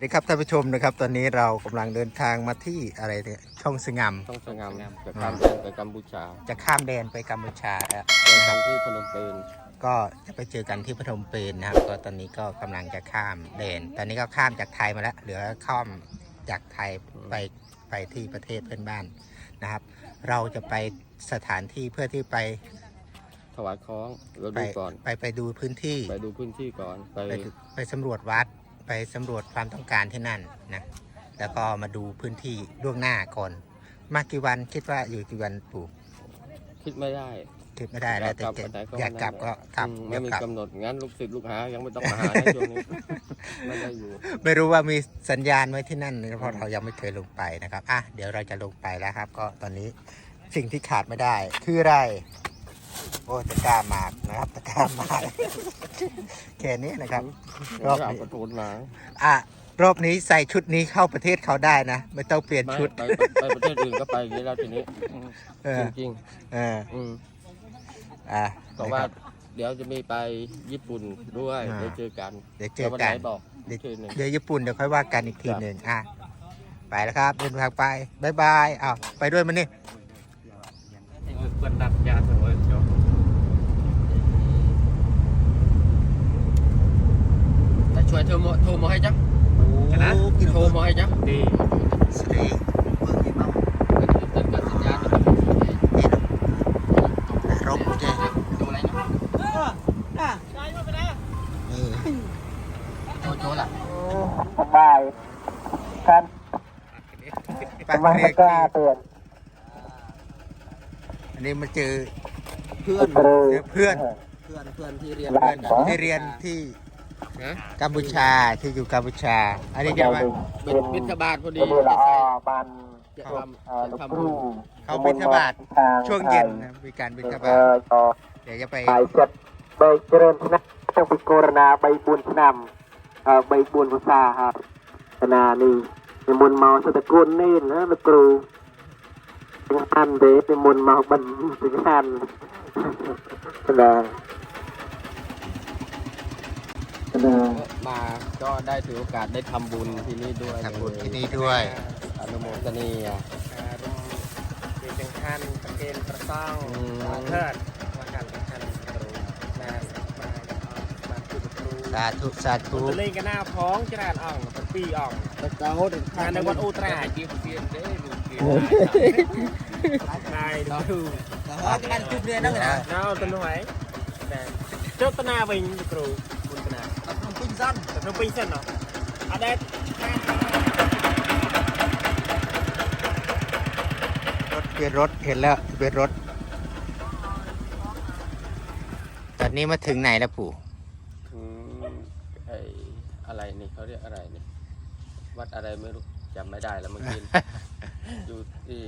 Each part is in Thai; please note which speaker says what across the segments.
Speaker 1: สวัสดีครับท่านผู้ชมนะครับ ตอนนี้เรากำลังเดินทางมาที่อะไรเนี่ยช่องสงาม
Speaker 2: ต้องสงามจากการแดนไปกัมพูชา
Speaker 1: จะข้ามแดนไปกัมพูชาแล้ว
Speaker 2: เจอกันที่พนมเปญ
Speaker 1: ก็จะไปเจอกันที่พนมเปญนะครับ ก็ตอนนี้ก็กำลังจะข้ามแดน ตอนนี้ก็ข้ามจากไทยมาแล้วเหลือข้ามจากไทยไปไปที่ประเทศเพื่อนบ้านนะครับ เราจะไปสถานที่เพื่อที่ไป
Speaker 2: ถวายคล้องเรา
Speaker 1: ไป
Speaker 2: ดูก่อน
Speaker 1: ไปไปดูพื้นที่
Speaker 2: ไปดูพื้นที่ก่อนไป
Speaker 1: ไปดูไปสำรวจวัด ไปสำรวจความต้องการที่นั่นนะแล้วก็มาดูพื้นที่ล่วงหน้าก่อน มากี่วันคิดว่าอยู่กี่วันปู่
Speaker 2: คิดไม่ได้
Speaker 1: คิดไม่ได้แล้วแต่
Speaker 2: อยากกลับ
Speaker 1: จะ
Speaker 2: วันไหนก็
Speaker 1: อยากกลับก็
Speaker 2: วันนั้น
Speaker 1: กลับ
Speaker 2: อืม
Speaker 1: เดี๋
Speaker 2: ไม่
Speaker 1: ยว
Speaker 2: มี
Speaker 1: กลับ
Speaker 2: กำหนดงั้นลูกศิษย์ลูกหายังไม่ต้องมาหาในช่วงนี้ไม่ได้อยู่
Speaker 1: ไม่รู้ว่ามีสัญญาณไว้ที่นั่นหรือเพราะเรายังไม่เคยลงไปนะครับอะเดี๋ยวเราจะลงไปแล้วครับ ก็ตอนนี้สิ่งที่ขาดไม่ได้ คืออะไร โอ้ตะกร้าหมากนะครับตะกร้าหมาก แค่นี้นะครับ รอบนี้
Speaker 2: นี้กระโดดมา
Speaker 1: อะรอบนี้ใส่ชุดนี้เข้าประเทศเขาได้นะ ไม่ต้องเปลี่ยน
Speaker 2: ไม่
Speaker 1: ชุด
Speaker 2: ไปไปไปประเทศอื่นก็ไปอย่างนี้แล้วทีนี้อืม
Speaker 1: เออ
Speaker 2: จริง
Speaker 1: เออ
Speaker 2: ๆอืม
Speaker 1: อะ
Speaker 2: เพราะว่า
Speaker 1: นะครับ
Speaker 2: เดี๋ยวจะมีไปญี่ปุ่นด้วย
Speaker 1: อ่า
Speaker 2: ได้เจอกัน
Speaker 1: เดี๋ยวเจ
Speaker 2: แล้
Speaker 1: อ
Speaker 2: ววัน
Speaker 1: กั
Speaker 2: ไหน
Speaker 1: น
Speaker 2: บอก
Speaker 1: เดี๋ยว
Speaker 2: ทีหนึ่ง
Speaker 1: เดี๋ยวญี่ปุ่นเดี๋ยวค่อยว่ากันอีกที
Speaker 2: ครับ
Speaker 1: หนึ่งอะไปแล้วครับเดินทางไปบายบายอ้าวไปด้วยมันนี่
Speaker 2: เปิดดับยาสวยจบแต่ ช่วยโทรมาโทรมาให้จัง
Speaker 1: นะ
Speaker 2: โทรมาให้จังดี
Speaker 1: สรีเบิ่งนี่เมา
Speaker 2: เป็นการสัญญาณนะครับ
Speaker 1: นี่นะรบเจ
Speaker 2: ดูอะไรนะ
Speaker 1: เออ
Speaker 2: โจโจล่ะ
Speaker 3: สบายการ
Speaker 1: ปัก
Speaker 3: มัน
Speaker 1: เรี
Speaker 3: ไม่
Speaker 1: ยก
Speaker 3: กล้าเตือน
Speaker 1: อันนี้มาเจอ
Speaker 2: เพื่อน
Speaker 3: ครู
Speaker 1: เจอเพื่อน
Speaker 2: เพื่อนเพื่อนที่เรียน
Speaker 3: หลานของ
Speaker 1: ที่เรียนที่
Speaker 2: นะ
Speaker 1: กัมพูชาที่อยู่กัมพูชา อันนี้จะว่า
Speaker 2: เป็นบิณฑบาตพอดี
Speaker 3: จะมีละอ้อบัน
Speaker 2: จะ
Speaker 3: เอ่อ
Speaker 2: ทำจะ
Speaker 3: ลูก
Speaker 2: ทำ
Speaker 3: ค
Speaker 2: บุ
Speaker 3: รู
Speaker 2: ญ
Speaker 1: เขาบิณฑบาตช่วงเย็นนะมีการบิณฑบา
Speaker 3: เอ
Speaker 1: ต
Speaker 3: อต่อ
Speaker 1: เดี๋ยวจะไป
Speaker 3: ไปจัดใบเจริญชนะต้องไปโกรณาใบบุญชนำเอ่อใบบุญภาษาครับชนานี่ในมนต์เมาสตะกุลนี่นะลูกครูถึงอันเดชในมนต์เมาบันถึงอันชนะช นา
Speaker 2: มาก็ได้ถือโอกาสได้ทำบุญที่นี่ด้วย
Speaker 1: ทำบุญที่นี่ด้วย
Speaker 2: อนุโมทนีอะ
Speaker 4: มีจังขันตะเกนประซ
Speaker 2: องอืม
Speaker 4: ขเทิดว่าการจังขันกระรูนาสบายมาคือครู
Speaker 1: สาธุสาธุ
Speaker 4: ตัวเล่นกันหน้าพ้อง
Speaker 2: จราดอ่อง
Speaker 4: เะปีอ่องตะเกาเด็งานในวันอุต
Speaker 1: ราจีบเซียนเด้
Speaker 4: ลูกเกียนายดูอ๋อการจุบเรี
Speaker 1: ยนนั่น
Speaker 4: เหรอ น้าตัวหน่ยแต่เจ้า
Speaker 1: ตนาวิงครู ถเห็นแล้วเปลี่ยนรถตอนนี้มาถึงไหนแล้วปู่
Speaker 2: อืมไออะไรนี่เขาเรียกอะไรนี่วัดอะไรไม่รู้จำไม่ได้แล้วเมื่อกี้ อยู่ที่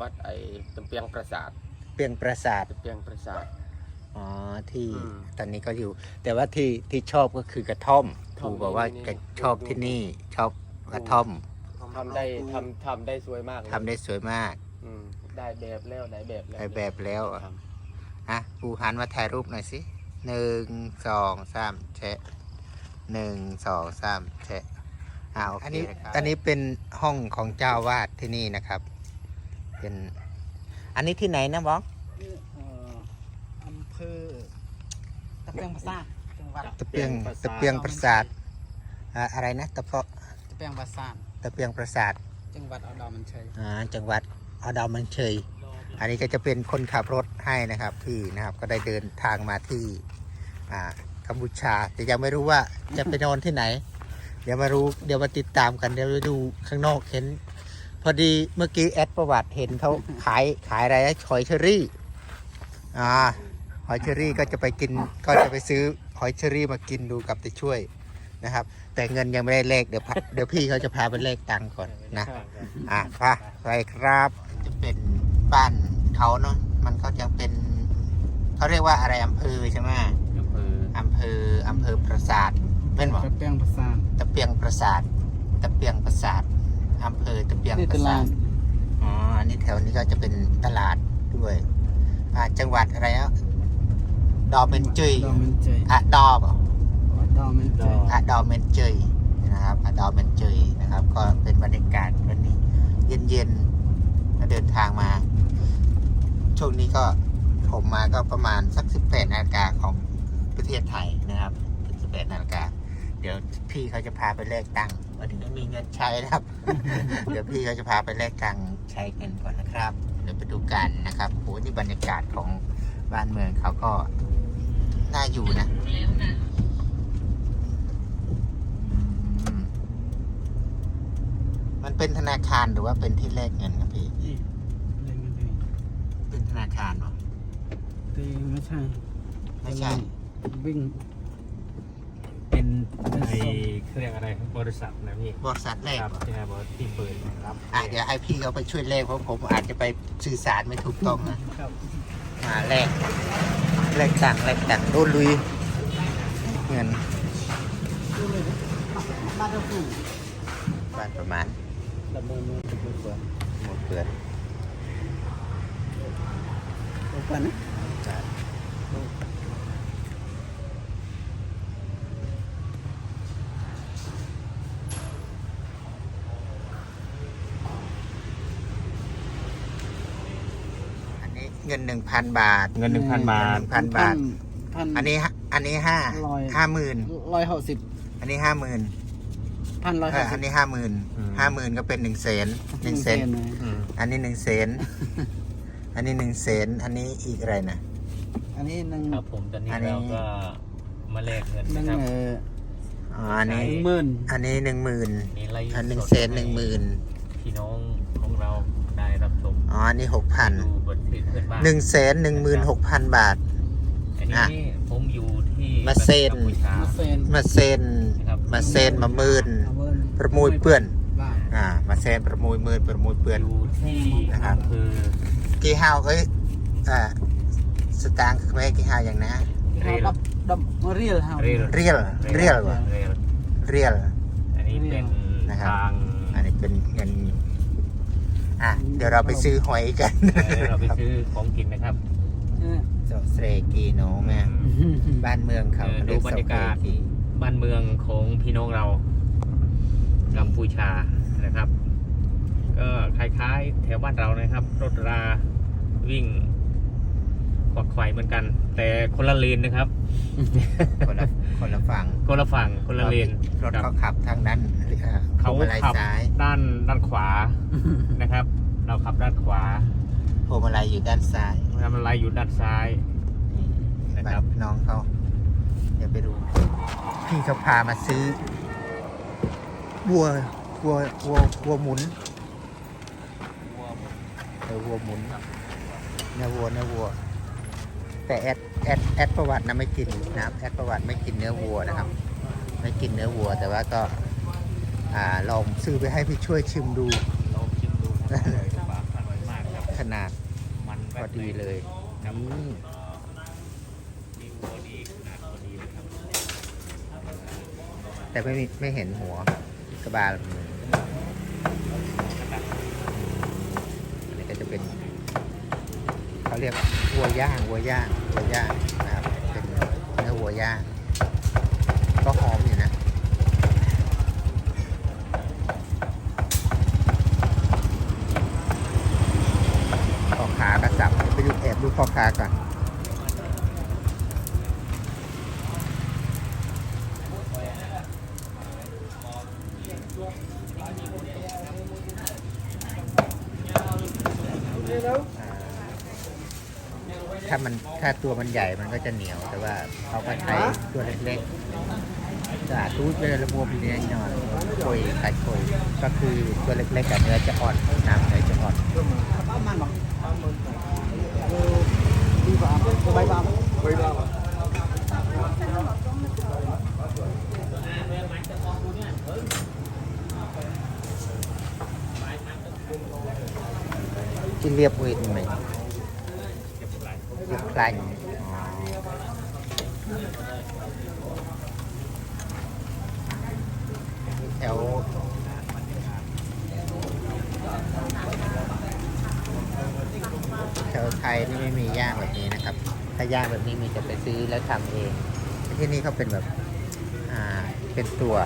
Speaker 2: วัดไอตำเปียงปราสาท
Speaker 1: เปลี่ยนปราสาท
Speaker 2: ตำเปียงปราสาท
Speaker 1: อ๋อที่
Speaker 2: อืม
Speaker 1: ตอนนี้ก็อยู่ แต่ว่าที่ที่ชอบก็คือกระท่อม
Speaker 2: ท่อม
Speaker 1: ปู่บอกว่า
Speaker 2: นี่
Speaker 1: แก
Speaker 2: นี่
Speaker 1: ชอบที่นี่ชอบกระท่อม
Speaker 2: ทำได้ทำทำได้สวยมากเลย
Speaker 1: ทำได้สวยมาก
Speaker 2: อืมได้แบบแล้วได้แบบแล้ว
Speaker 1: ได้แบบแล้วอะ
Speaker 2: ครับ
Speaker 1: อะปู่หันมาถ่ายรูปหน่อยสิหนึ่งสองสามแชะหนึ่งสองสามแชะอ่าโอเคอันนี้อันนี้เป็นห้องของเจ้าวาดที่นี่นะครับ เป็น อันนี้ที่ไหนนะบ้อง
Speaker 4: ภอตะเปียงปราสาทจังหวัด
Speaker 1: ตะเปียงตะเปียงปราสาทอะไรนะตะเพาะ
Speaker 4: ตะเปียงประสาท
Speaker 1: ตะเปียงปราสาท
Speaker 4: จังหวัดอดอมันเชย
Speaker 1: อ่าจังหวัดอดอมันเชยอันนี้ก็จะเป็นคนขับรถให้นะครับพี่นะครับก็ได้เดินทางมาที่อ่ากัมพูชา แต่ยังไม่รู้ว่าจะไปนอนที่ไหน เดี๋ยวมารู้เดี๋ยวมาติดตามกันเดี๋ยวไปดูข้างนอกเห็น พอดีเมื่อกี้แอดประวัติเห็นเขาขายขายอะไรนะชอยเชอรี่อ่า หอยเชอรี่ก็จะไปกินก็จะไปซื้อหอยเชอรี่มากินดูกับจะช่วยนะครับ แต่เงินยังไม่ได้เลขเดี๋ยวพาเดี๋ยวพี่เขาจะพาไปเลขตังก่อนนะ อะพาไปครับ จะเป็นบ้านเขาเนาะมันก็จะเป็นเขาเรียกว่าอะไรอำเภอใช่ไหม
Speaker 2: อำเภอ
Speaker 1: อำเภออำเภอปราสาทเป็นบ่ตะ
Speaker 4: เปียงปราสาท
Speaker 1: ตะเปียงปราสาทตะเปียงปราสาทอำเภอตะเปียงปราสาทอ๋ออันนี้แถวนี้ก็จะเป็นตลาดด้วยอ่าจังหวัดอะไรอะ ดอมเมนจุย
Speaker 4: ด
Speaker 1: อมะดอ
Speaker 4: มดอเมนจ
Speaker 1: อะดอมเมนจยนะครับอะดอมเมนจุยนะครับ ก็เป็นบรรยากาศวันนี้ เย็นๆเราเดินทางมา ช่วงนี้ก็ผมมาก็ประมาณสัก 18นาฬิกาของประเทศไทยนะครับ 18นาฬิกาเดี๋ยวพี่เขาจะพาไปแลกตังค์วันนี้มีเงินใช้นะครับ เดี๋ยวพี่เขาจะพาไปแลกตังค์ใช้เงินก่อนนะครับ เดี๋ยวไปดูกันนะครับโอ้นี่บรรยากาศของ บ้านเมืองเขาก็น่าอยู่นะอืมมันเป็นธนาคารหรือว่าเป็นที่แลกเงินครับพี่
Speaker 4: นี่เล่นกันดี
Speaker 1: เป็นธนาคารเนาะ
Speaker 4: ตีไม่ใช่
Speaker 1: ไม่ใช่
Speaker 4: วิ่ง
Speaker 5: เป็นไอเขาเรียกอะไรบริษัทนะพี่
Speaker 1: บริษัทแรก
Speaker 5: ครับ
Speaker 1: เหรอ
Speaker 5: ที่ไหนบริษัทที่เปิดรับ
Speaker 1: อะเดี๋ยวให้พี่เขาไปช่วยเลขเพราะผมอาจจะไปสื่อสารไม่ถูกต้องนะ
Speaker 4: ครับ
Speaker 1: มาแลกแลกตังค์แลกตังค์โดนลุยเงิน
Speaker 4: บ้านเราปลูก
Speaker 1: บ้านประมาณ
Speaker 4: ดำเนินมาถูกเปิด
Speaker 1: หมดเกิน
Speaker 4: เปิดกันนะ
Speaker 1: อั นนี้เงินหนึ่งพันบาท
Speaker 5: เงินหนึ่งพันบาท
Speaker 1: หนึ่งพันบาท
Speaker 4: พัน
Speaker 1: อันนี้ฮะอันนี้ห้า
Speaker 4: ร้อย
Speaker 1: ห้าหมื่น
Speaker 4: ร้อยหกสิบ
Speaker 1: อันนี้ห้าหมื่น
Speaker 4: พันร้อย
Speaker 1: เอ
Speaker 4: ห
Speaker 1: อก
Speaker 4: สิ
Speaker 1: อั
Speaker 4: บ
Speaker 1: นนี้ห้าหมื่นห้าหมื่นก็เป็นหนึ่งแสนหนึ่งแสน
Speaker 4: เลย
Speaker 5: อืม
Speaker 1: อันนี้หนึ่งแสนอันนี้หนึ่งแสนอันนี้อีกอะไรนะ
Speaker 4: อันนี้หนึ่ง
Speaker 5: ครับผมตอนนี้
Speaker 1: อันนี้
Speaker 5: เราก็มาแลกเงิน
Speaker 4: หนึ่
Speaker 5: นะ
Speaker 4: ง
Speaker 5: ครับ
Speaker 4: เอ่อ
Speaker 1: อ๋ออันนี้
Speaker 4: หนึ่งหมื่น
Speaker 1: อันนี้หนึ่งหมื่น
Speaker 5: นี่ไล่
Speaker 1: อันหนึ่ง
Speaker 5: สด
Speaker 1: แสนหนึ่งหมื่น
Speaker 5: พี่น้องของเราได้ รับชม
Speaker 1: อ๋ออันนี้หกพัน
Speaker 5: ดูบทเพลงเพื่อนบ้าน
Speaker 1: หนึ่งแสนหนึ่งหมื่นหกพันบาท
Speaker 5: อัน
Speaker 1: อะ
Speaker 5: นี้ผมอยู่ที่
Speaker 1: มาเซ็น
Speaker 5: กัมพูชา
Speaker 4: มาเซน
Speaker 1: มาเซ็น
Speaker 5: ครับ
Speaker 1: มาเซ็นมาหมื่น
Speaker 4: เอาเวิร์น
Speaker 1: ประมูลเปื้อน
Speaker 4: บ้า
Speaker 1: อ่ามาเซ็นประมูลหมื่นประมูลเปื้อน
Speaker 5: อยู่ที่
Speaker 1: นะครับ
Speaker 5: อำเภอ
Speaker 1: กี่ห้าวเอ้ยอ่าสตางค์ไม่ให้กี่ห้าวอย่างนะ
Speaker 4: เอาดับดับเรียลเฮา
Speaker 5: เรล
Speaker 1: เรียลเรียลวะ
Speaker 5: เรล
Speaker 1: เรียล
Speaker 5: อันนี้เป็น
Speaker 1: นะครับ
Speaker 5: ทาง
Speaker 1: อันนี้เป็นเงิน อะเดี๋ยวเราไปซื้อหอยกัน
Speaker 5: เออเราไปซื้อของกินนะครับ
Speaker 4: เออ
Speaker 1: โซเซกีโนแม่บ้านเมืองเขา
Speaker 5: เออดูบรรยากาศ
Speaker 1: เรียโซเซ
Speaker 5: บ้านเมืองของพี่น้องเรากัมพูชานะครับ ก็คล้ายๆแถวบ้านเรานะครับ รถราวิ่ง ขวักไขว่เหมือนกัน แต่คนละเลนนะครับ
Speaker 1: คนละคนละฝั่ง
Speaker 5: คนละฝั่งคนละเลน
Speaker 1: รถ
Speaker 5: ครับ
Speaker 1: เขาขับทางด้านอ่า
Speaker 5: เขา
Speaker 1: พวงมาลัย
Speaker 5: ขับ
Speaker 1: ซ้าย
Speaker 5: ด้านด้านขวานะครับ เราขับด้านขวา
Speaker 1: พวงมาลัยอยู่ด้านซ้าย
Speaker 5: ทำอะไรอยู่ด้านซ้าย
Speaker 1: นี่
Speaker 5: นะครับ
Speaker 1: บ้านน้องเขาเดี๋ยวไปดู พี่เขาพามาซื้อวัววัววัววัวหมุนเออวัวหมุนเนื้อวัวเนื้อวัว แต่แอดแอดแอดประวัตินะไม่กินนะครับแอดประวัติไม่กินเนื้อวัวนะครับ ไม่กินเนื้อวัว แต่ว่าก็อ่าลองซื้อไปให้พี่ช่วยชิมดู
Speaker 5: ลองชิมดูครับอร่อยมากอร่อยมากครับ
Speaker 1: ขนาด
Speaker 5: มัน
Speaker 1: พอดีเลย
Speaker 5: ครับ
Speaker 1: อืม
Speaker 5: ดีพอดีขนาดพอดีเลยครับ
Speaker 1: แต่ไม่มีไม่เห็นหัวกระบาลอันนี้ก็จะเป็น เขาเรียกวัวย่างวัวย่างวัวย่างนะครับเป็นเนื้อวัวย่าง ก็หอมอยู่นะ พ่อค้ากระสับไปดูแอบดูพ่อค้าก่อน ถ้ามัน ถ้าตัวมันใหญ่มันก็จะเหนียวแต่ว่าเขาก็ใช้ตัวเล็กๆจะตูดเป็นระบบเนื้อหน่อยคุยไข่คุยก็คือตัวเล็กๆกับเนื้อจะอ่อนน้ำเนื้อจะอ่อน
Speaker 4: ประมาณบอกเออดีกว่าใบบางใบบาง
Speaker 1: ที่เรียบวินไหมเรียบคลันแถวแถวไทยนี่ไม่มีย่างแบบนี้นะครับ ถ้าย่าง แบบนี้มีจะไปซื้อแล้วทำเองที่นี่เขาเป็นแบบอ่าเป็นตัว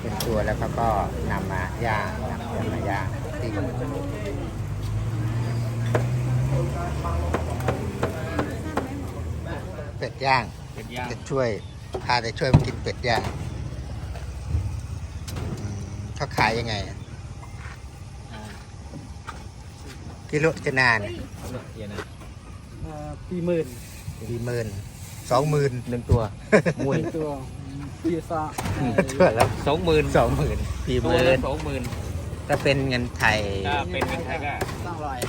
Speaker 1: เป็นตัวแล้วเขาก็นำมาย่างนำมาย่างที่เป็ดย่าง
Speaker 5: เป็นย่าง
Speaker 1: จะช่วยพาจะช่วยมากินเป็ดย่างอืมเขาขายยังไงอะ
Speaker 5: อ่า
Speaker 1: กิโลจะนาน
Speaker 5: เดี๋ยวนะ
Speaker 4: ปีหมื่น
Speaker 1: สี่หมื่นสองหมื่น
Speaker 5: หนึ่งตัวมวย
Speaker 4: ตัวปีศาจ
Speaker 1: ทั่วแล้ว
Speaker 5: สองหมื่น
Speaker 1: สองหมื่นสี่ห
Speaker 5: ตัว
Speaker 1: มื่
Speaker 5: ละ
Speaker 1: น
Speaker 5: สองหมื่น
Speaker 1: ถ้าเป็นเงินไทย
Speaker 5: ถ้าเป็นเงินไทยก็
Speaker 4: สร้างราย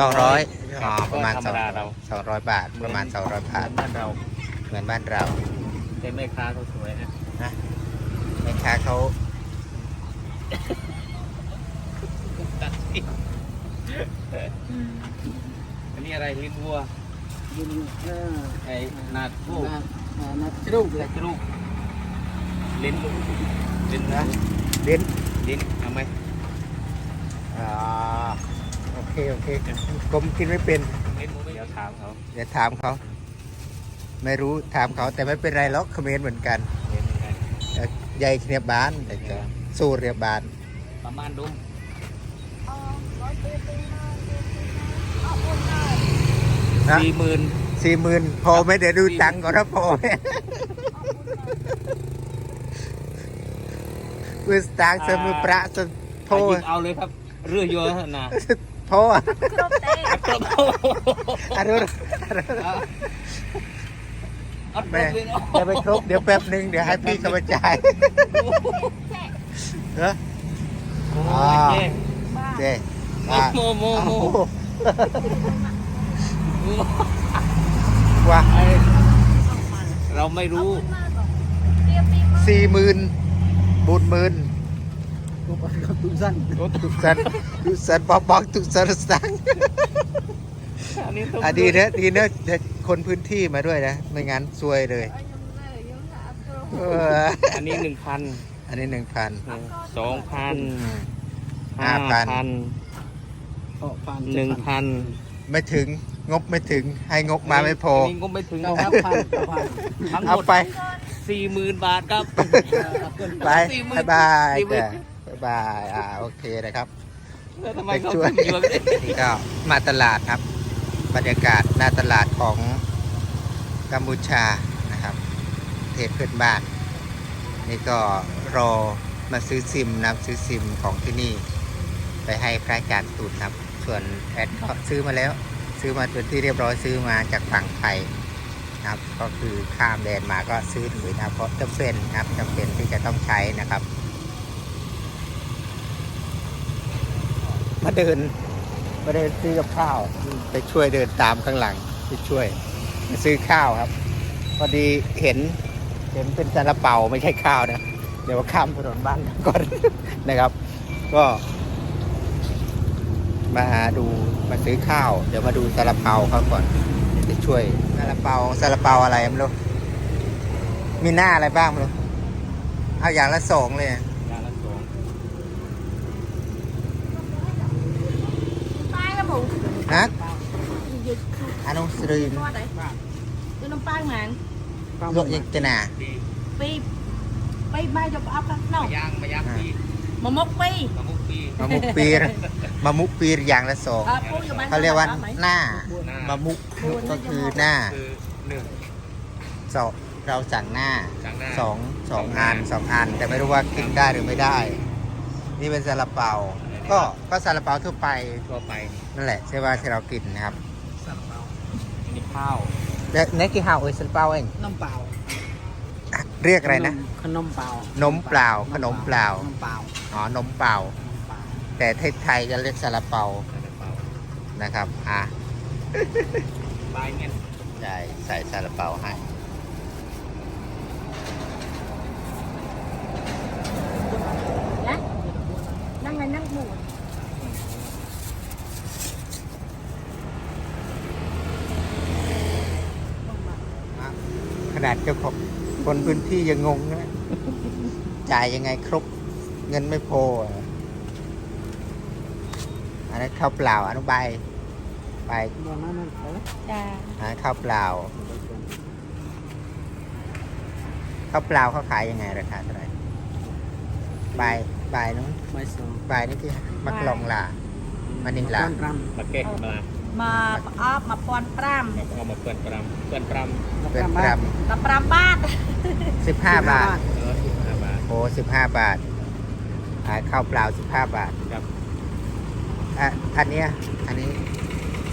Speaker 1: สองร้อย
Speaker 5: ค
Speaker 1: อ๋อ
Speaker 5: บ
Speaker 1: ประมาณ
Speaker 5: ก็ธ
Speaker 1: ส
Speaker 5: ร
Speaker 1: อ
Speaker 5: รงมดาเรา
Speaker 1: สองร้อยบาทประมาณสองร้อยบาท
Speaker 5: เหมือนบ้านเรา
Speaker 1: เหมือนบ้านเรา
Speaker 5: แต่แม่ค้าเขาสวยนะ
Speaker 1: แม่ค้าเขา
Speaker 5: อันนี้อะไรลิ้นวัว
Speaker 4: ยินเออ
Speaker 5: ไอ้นาดโอ้
Speaker 4: นานาจรุกเล
Speaker 5: แต่
Speaker 4: ย
Speaker 5: กรุกลิ้นลิ้น
Speaker 1: นะเล่น
Speaker 5: ลิ้นเอาไหม
Speaker 1: อ่าโอเคโอเคผมกินไม่เป็น
Speaker 5: เดี๋ยวถามเขา
Speaker 1: เดี๋ยวถามเขา ไม่รู้ถามเขาแต่ไม่เป็นไรหรอกคอมเมนต์เหมือนกัน
Speaker 5: เห็นเหมือนกัน
Speaker 1: ใหญ่เรียบบานแต่จะสู้เรียบบาน
Speaker 5: ประมาณดุม
Speaker 1: นะ
Speaker 5: สี่หมื่น
Speaker 1: สี่หมื่นพอไหม่เดี๋ยวดูตังค์ก่อนนะพอไหมมือสตางค์เสมือประสโท
Speaker 5: เอา
Speaker 1: ษ
Speaker 5: หยิบเอาเลยครับ เรือเยอะนะ
Speaker 1: โทษ
Speaker 5: ครับ
Speaker 1: อันนู้น
Speaker 5: เอา
Speaker 1: แม่
Speaker 5: เลย
Speaker 1: เดี๋ยวไปครบเดี๋ยวแป๊บหนึ่งเดี๋ยวให้พี่เขามาจ่ายเนอะ
Speaker 5: โอ้
Speaker 1: อ่า
Speaker 5: ยเจ๊
Speaker 1: เจ๊
Speaker 5: โมโมโม
Speaker 1: อ้า ว
Speaker 5: โม
Speaker 1: ว่า
Speaker 5: ไอ้เราไม่รู้
Speaker 1: สี่หมื่นบุญหมื่น
Speaker 4: ตัวปกตุ้งสั้น
Speaker 1: ทุกสันทุกสันบอกบอกทุกสันสัง
Speaker 5: อันนี้ต้อง
Speaker 1: อะดีเนอะดีเนอะเดี๋ยวคนพื้นที่มาด้วยนะ ไม่งั้นซวยเลยเออ
Speaker 5: อันนี้หนึ่งพัน
Speaker 1: อันนี้หนึ่งพัน
Speaker 5: สองพัน
Speaker 1: ห้า
Speaker 5: ห้า
Speaker 1: พัน
Speaker 5: พัน
Speaker 4: ออกพัน
Speaker 5: หนึ่งพัน
Speaker 1: ไม่ถึงงบไม่ถึงให้งบมาไม่พอ
Speaker 5: นนี้ก็ไม่ถึง
Speaker 4: เก้า
Speaker 5: ครับ
Speaker 4: พันเก้าพัน
Speaker 5: ทั้งห
Speaker 1: เอา
Speaker 5: มด
Speaker 1: ไป
Speaker 5: สี่หมื่นบาทครับ
Speaker 1: ไป
Speaker 5: สี่หมื่น
Speaker 1: บ๊ายบาย
Speaker 5: สี่หมื่น
Speaker 1: จ้ะบ๊ายบายอ่าโอเคนะครับ
Speaker 5: แล้วทำไมเขา
Speaker 1: ช่วย
Speaker 5: ถึงเยอะ
Speaker 1: นี่ก็มาตลาดครับ บรรยากาศหน้าตลาดของกัมพูชานะครับประเทศเพื่อนบ้าน นี่ก็รอมาซื้อซิมนะครับซื้อซิมของที่นี่ ไปให้พระอาจารย์ตูนครับ ส่วนแอดก็ซื้อมาแล้ว ซื้อมาเป็นที่เรียบร้อยซื้อมาจากฝั่งไทยนะครับ ก็คือข้ามแดนมาก็ซื้อถือนะครับเพราะจำเป็นนะครับจำเป็นที่จะต้องใช้นะครับ มาเดินมาเดินซื้อกับข้าวไปช่วยเดินตามข้างหลังไปช่วยมาซื้อข้าวครับ พอดีเห็นเห็นเป็นซาลาเปาไม่ใช่ข้าวนะเดี๋ยวข้ามถนนบ้านก่อนนะครับ ก็ มาดูมาซื้อข้าว เดี๋ยวมาดูซาลาเปาเขาก่อนเดี๋ยวจะช่วยซาลาเปาซาลาเปาอะไรไม่รู้มีหน้าอะไรบ้างไม่รู้เอาอย่างละสองเลย
Speaker 5: อย่างละสอง
Speaker 6: ป้ายครับผม
Speaker 1: นะ
Speaker 6: หยุด
Speaker 1: อนุสรี
Speaker 6: ทอดไหนคือน้ำป้ายมัน
Speaker 1: โลกยังจะหนา
Speaker 5: ดี
Speaker 6: ปีปีมาจะอัพกันเนาะ
Speaker 5: มาย่างมาย่างปี
Speaker 6: มามกปี
Speaker 5: มามุกปี
Speaker 1: มามุกปีรมามุกปีรอย่างละสอง
Speaker 6: เออปูอยู่บ้าน
Speaker 1: เขาเรียกว่า
Speaker 6: ไหม
Speaker 1: หน้า
Speaker 5: หน้า
Speaker 1: มามุกก็คือหน้า
Speaker 5: คือหนึ่ง
Speaker 1: สองเราสั่งหน้า
Speaker 5: จากหน้า
Speaker 1: สองสองอันสองอัน แต่ไม่รู้ว่ากินได้หรือไม่ได้ นี่เป็นซาลาเปา ก็ก็ซาลาเปาทั่วไป
Speaker 5: ตัวไป
Speaker 1: นั่นแหละใช่ว่าที่เรากินนะครับ
Speaker 5: อันนี้ข้าว
Speaker 1: แล้วเนกี่ฮาวเอยซาลาเปาเอง
Speaker 4: น้ำเปล่า
Speaker 1: เรียกอะไรนะ
Speaker 4: ขนมเปล่าน
Speaker 1: มเปล่าขนมเปล่า
Speaker 4: ขนมเปล่า
Speaker 1: อ๋อนมเปล่า
Speaker 4: ขนมเปล่า
Speaker 1: แต่ไทยๆจะเรียกซาลาเปา
Speaker 5: ซาลาเปา
Speaker 1: นะครับ อะ
Speaker 5: บายเงี้ย
Speaker 1: ใช่ใส่ซาลาเปาให้
Speaker 6: นะนั่งไงนั่งหมู
Speaker 1: ขนาดเจ้าของคนพื้นที่ยังงงนะจ่ายยังไงครบ เงินไม่พอ อะอันนั้นข้าวเปล่าอนุบายไป
Speaker 4: ตอนนั้นมันเออ
Speaker 6: จ้า
Speaker 1: อันนั้นข้าวเปล่าข้าวเปล่าเขาขายยังไงราคาเท่าไหร่บ่ายบ่ายนู้น
Speaker 4: Mai so.
Speaker 1: บ่ายนี่ที่มักลองลามันนี่ลา
Speaker 4: Makan ram.
Speaker 5: มาเก๊กมา
Speaker 6: มาออฟมาปอนปราม
Speaker 5: มาเอามาเพื่อนปรำเพื่อนปรำ
Speaker 1: เป็น
Speaker 4: Makan
Speaker 1: กรัม
Speaker 4: ram.
Speaker 6: ตะปรามบาท
Speaker 1: สิบห้าบาท
Speaker 5: เออสิบห้าบาท
Speaker 1: โอ้สิบห้าบาทขายข้าวเปล่าสิบห้าบาท
Speaker 5: ครับ
Speaker 1: อะอันนี้อันนี้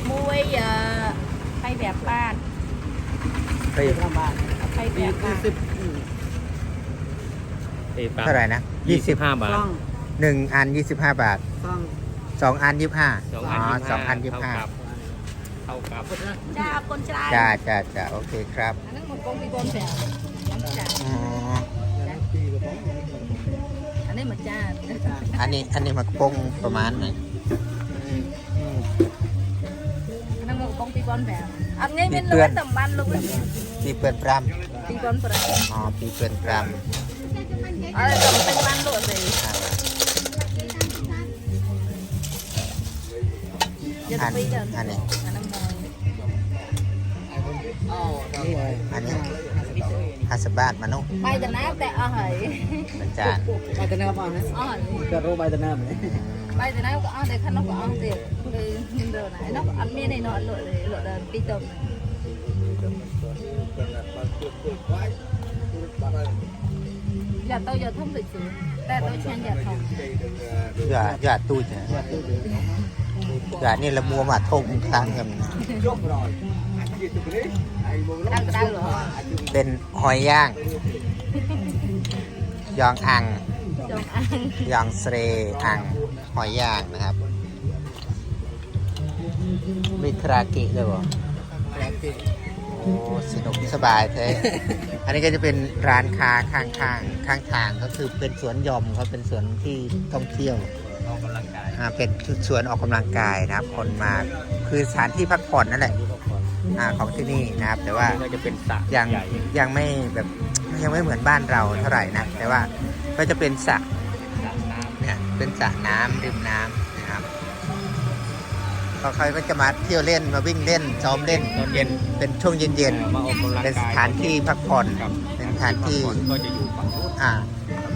Speaker 6: มวยเยอะไปแบบบ้าน
Speaker 1: ไป
Speaker 4: อยประมาน
Speaker 6: ไปแบบบ้าน
Speaker 4: สิ
Speaker 5: บเอ้ป
Speaker 1: เท่าไหร่นะยี่สิบ
Speaker 5: ห้าบาท
Speaker 1: หนึ่งอันยี่สิบห้าบาทสองอันยี่ห้า
Speaker 5: สอง
Speaker 1: อ๋
Speaker 5: อ
Speaker 1: อัน
Speaker 5: ส
Speaker 1: องอันยี่ห้า
Speaker 5: เท่ากับบ
Speaker 6: จ้าคนชา
Speaker 1: จ้าจ้าจ้าโอเคครับ
Speaker 6: อันนั้นหมดกองมีกองแสบ
Speaker 1: อ๋อ
Speaker 6: อันนี้มันจ้า
Speaker 1: อันนี้อันนี้มากปงประมาณไหน
Speaker 6: 2005អត់ងាយមានលុយតែបានលុយ2005 2005អូ2005អើតែមិនបានលុយទេអានអា
Speaker 1: ននេះអូអាននេះ
Speaker 6: 50บ้า
Speaker 1: ทมานุ
Speaker 6: ไปแตะนาบแต่อ๋อย
Speaker 1: อาจา
Speaker 4: รย์
Speaker 6: ไปแตะน้าบอ๋อเหยจะรู้ใบตะนาบเลย หลุดเดินปีตมอย่าโตอย่าทุ่มติดสูแต่โตเชียนอย่าทอง
Speaker 1: อย่าอย่าตู้จ้ะอย่านี่ละมัวมาทงทางกัน
Speaker 6: ดังดังเหรอ
Speaker 1: เป็นหอยย่าง ยองอัง
Speaker 6: จงอัง
Speaker 1: ยองเสรอัง หอยย่างนะครับ มีคาราเกะด้วยบ่โอ้สนุกสบายแท้อันนี้ก็จะเป็นร้านค้าข้างข้างๆข้างทางก็คือเป็นสวนหยอมเขาเป็นสวนที่ท่องเที่ยว
Speaker 5: ออกกำลังกาย
Speaker 1: อ่าเป็นสวนออกกำลังกายนะครับ คนมาคือสถานที่พักผ่อนนั่นแหละอ่าของที่นี่นะครับ แต่ว่า
Speaker 5: ก็จะเป็นสระ
Speaker 1: ยัง
Speaker 5: ใหญ่
Speaker 1: ยังไม่แบบยังไม่เหมือนบ้านเราเท่าไหร่นะแต่ว่าก็จะเป็นสระ
Speaker 5: สระน้ำ
Speaker 1: เนี่ยเป็นสระน้ำริมน้ำนะครับก็ใครก็จะมาเที่ยวเล่นมาวิ่งเล่นซ้อมเล่น
Speaker 5: ตอนเย็น
Speaker 1: เป็นช่วงเย็น
Speaker 5: มาออกกำลัง
Speaker 1: ๆเป็นส
Speaker 5: กาย
Speaker 1: ถานที่พักผ่อน
Speaker 5: ครับ
Speaker 1: เป็นสถานที่
Speaker 5: พักผ่อนก็จะอยู่ฝั่งนู้น
Speaker 1: อ่า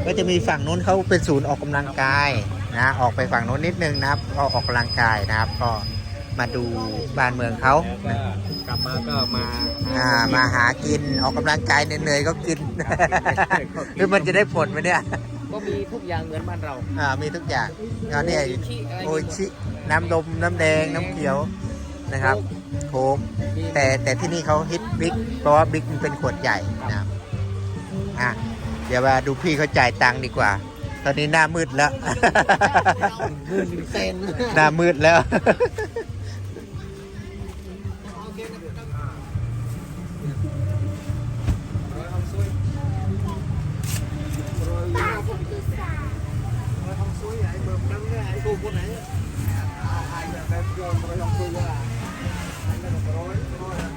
Speaker 1: ก็จะมีฝั่งนู้นเขาเป็นศูนย์ออกกำลังกายนะออกไปฝั่งนู้นนิดนึงนะครับก็ออกกำลังกายนะครับ ก็มาดูบ้านเมืองเขา
Speaker 5: แล้วก็กลับมาก็มา
Speaker 1: อ่ามาหากินออกกำลังกายเหนื่อยๆก็กิน หรือมันจะได้ผลไหมเนี่ย
Speaker 5: ก็ มีทุกอย่างเหมือนบ้านเรา
Speaker 1: อ่ามีทุกอย่างงานนี้
Speaker 5: ชิอะไร
Speaker 1: โออิชิน้ำดมน้ำแดงน้ำเขียวนะครับโค้กแต่แต่ที่นี่เขาฮิตบิ๊กเพราะว่าบิ๊กมันเป็นขวดใหญ่นะครับอะเดี๋ยวมาดูพี่เขาจ่ายตังค์ดีกว่า ตอนนี้หน้ามืดแล้ว
Speaker 4: Sen.
Speaker 1: หน้ามืดแล้ว
Speaker 4: ตู้คนไหนเอาไปแบบโยน
Speaker 3: ไปลองตู้ว่าไม่ต้องร้อยร้อย